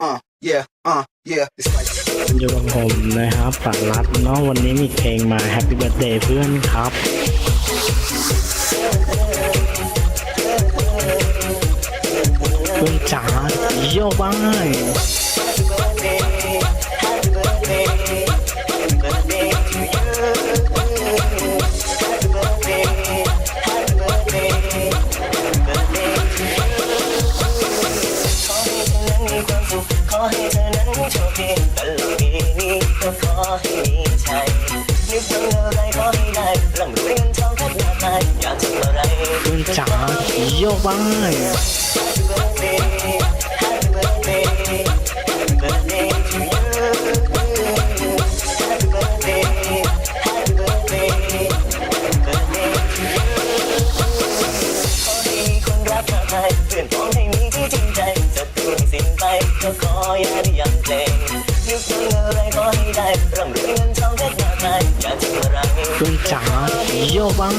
uh, yeah, uh, yeah. อยู่กับผมนะครับฝันรัดเนาะวันนี้มีเพลงมา Happy Birthday เพื่อนครับ เพื่อนจ๋าโยกบ้าง อให้เธอนั้นโชคดีตลอดปีนี้ก็ขอให้มีชัยนึกถึงอะไรขอให้ได้ร่ำรวยเงินทองทัดหน้าตายอยากทำอะไรเพื่อนจ๋าโยกบ้าง Happy birthday Happy birthday Happy birthday to you Happy birthday Happy birthday Happy birthday to you ขอให้คนรักมากมายเพื่อนพ้อง ออยากได้ยังเพลงยุคนี้อะไรก็ให้ได้ร่ำรวยเงินทองเพชรมากมายอยากทำอะไรเพื่นจ๋าโยบ้าง